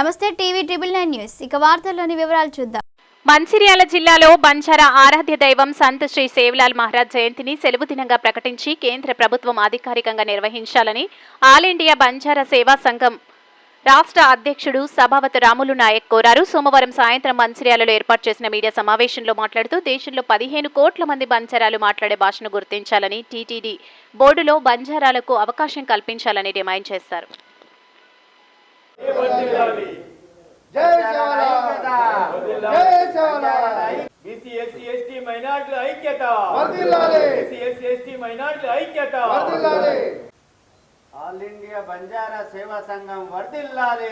నమస్తే TV triple nine news. ఇక వార్తల్లోని వివరాలు చూద్దాం. మంచిర్యాల జిల్లాలో బంజారా ఆరాధ్య దైవం సంత్ శ్రీ సేవలాల్ మహారాజ్ జయంతిని సెలవు దినంగా ప్రకటించి కేంద్ర ప్రభుత్వం అధికారికంగా నిర్వహించాలని ఆల్ ఇండియా బంజారా సేవా సంఘం రాష్ట్ర అధ్యక్షుడు సభావతి రాములు నాయక్ కోరారు. సోమవారం సాయంత్రం మంచిర్యాలలో ఏర్పాటు చేసిన మీడియా సమావేశంలో మాట్లాడుతూ దేశంలో పదిహేను కోట్ల మంది బంజారాలు మాట్లాడే భాషను గుర్తించాలని టీటీడీ బోర్డులో బంజారాలకు అవకాశం కల్పించాలని డిమాండ్ చేశారు. బీసీ ఎస్సీ ఎస్టీ మైనార్టీల ఐక్యత. వర్ధిల్లాలి బీసీ ఎస్సీ ఎస్టీ మైనార్టీల ఐక్యత. వర్ధిల్లాలి ఆల్ ఇండియా బంజారా సేవా సంఘం వర్ధిల్లాలి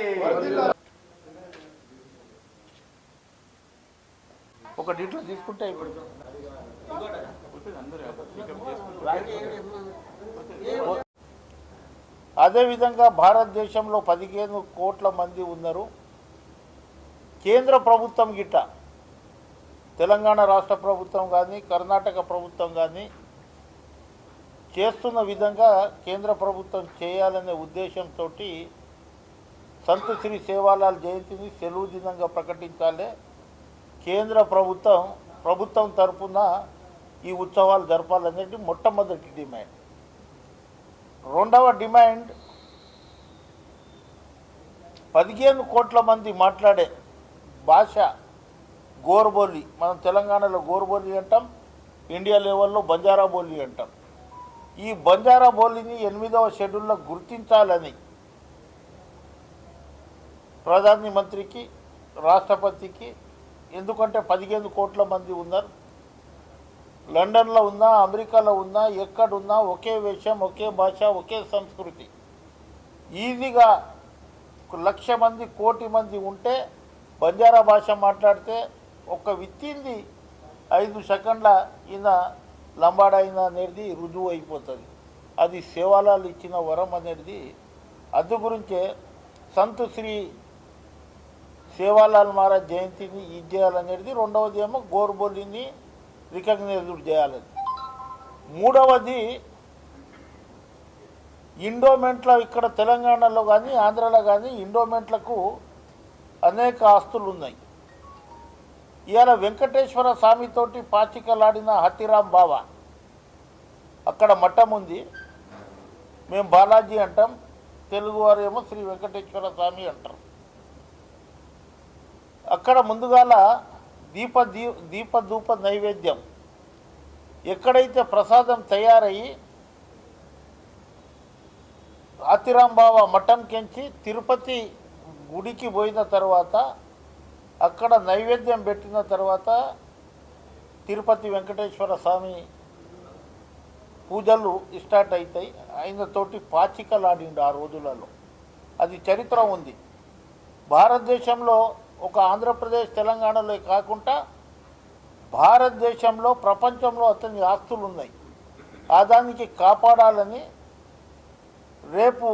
ఒక డీటెయిల్ తీసుకుంటే ఇప్పుడు అదేవిధంగా భారతదేశంలో పదిహేను కోట్ల మంది ఉన్నారు. కేంద్ర ప్రభుత్వం గిట్ట తెలంగాణ రాష్ట్ర ప్రభుత్వం కానీ కర్ణాటక ప్రభుత్వం కానీ చేస్తున్న విధంగా కేంద్ర ప్రభుత్వం చేయాలనే ఉద్దేశంతో సంత్ శ్రీ సేవాలాల్ జయంతిని సెలవు దినంగా ప్రకటించాలి. కేంద్ర ప్రభుత్వం ప్రభుత్వం తరపున ఈ ఉత్సవాలు జరపాలనేది మొట్టమొదటి డిమాండ్. రెండవ డిమాండ్ పదిహేను కోట్ల మంది మాట్లాడే భాష గోర్బోలి మనం తెలంగాణలో గోర్బోలి అంటాం ఇండియా లెవెల్లో బంజారా బోలి అంటాం. ఈ బంజారా బోలిని ఎనిమిదవ షెడ్యూల్లో గుర్తించాలని ప్రధాని మంత్రికి రాష్ట్రపతికి ఎందుకంటే పదిహేను కోట్ల మంది ఉన్నారు. లండన్లో ఉన్నా అమెరికాలో ఉన్నా ఎక్కడున్నా ఒకే వేషం ఒకే భాష ఒకే సంస్కృతి. ఈజీగా లక్ష మంది కోటి మంది ఉంటే బంజారా భాష మాట్లాడితే ఒక విత్తింది ఐదు సెకండ్ల ఈయన లంబాడైన అనేది రుజువు అయిపోతుంది. అది సేవాలాలు ఇచ్చిన వరం అనేది. అందు గురించే సంత్ శ్రీ సేవాలాల్ మహారాజ్ జయంతిని ఇది చేయాలనేది రెండవది ఏమో గోర్బోలిని రికగ్నైజ్ చేయాలని మూడవది ఇండోమెంట్ల ఇక్కడ తెలంగాణలో కానీ ఆంధ్రాలో కానీ ఇండోమెంట్లకు అనేక ఆస్తులు ఉన్నాయి. ఇవాళ వెంకటేశ్వర స్వామితోటి పాచికలాడిన హతిరాం బావ అక్కడ మఠం ఉంది. మేము బాలాజీ అంటాం తెలుగువారేమో శ్రీ వెంకటేశ్వర స్వామి అంటారు. అక్కడ ముందుగాల దీప దీ దీప ధూప నైవేద్యం. ఎక్కడైతే ప్రసాదం తయారయ్యి ఆతిరాంబావ మఠం కెంచి తిరుపతి గుడికి పోయిన తర్వాత అక్కడ నైవేద్యం పెట్టిన తర్వాత తిరుపతి వెంకటేశ్వర స్వామి పూజలు స్టార్ట్ అవుతాయి ఆయనతోటి పాచికలాడిండు ఆ రోజులలో. అది చరిత్ర ఉంది. భారతదేశంలో ఒక ఆంధ్రప్రదేశ్ తెలంగాణలో కాకుండా భారతదేశంలో ప్రపంచంలో అతని ఆస్తులు ఉన్నాయి ఆ దానికి కాపాడాలని రేపు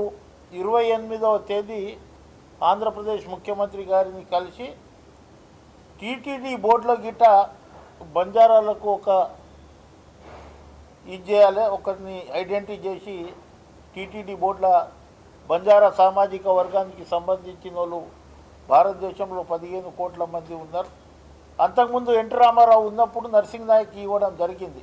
ఇరవై ఎనిమిదవ తేదీ ఆంధ్రప్రదేశ్ ముఖ్యమంత్రి గారిని కలిసి టీటీడీ బోర్డులో గిట్ట బంజారాలకు ఒక ఇది చేయాలి ఒకరిని ఐడెంటిటీ చేసి టీటీడీ బోర్డుల బంజారా సామాజిక వర్గానికి సంబంధించిన వాళ్ళు భారతదేశంలో పదిహేను కోట్ల మంది ఉన్నారు. అంతకుముందు ఎన్టీ రామారావు ఉన్నప్పుడు నర్సింగ్ నాయక్ ఇవ్వడం జరిగింది.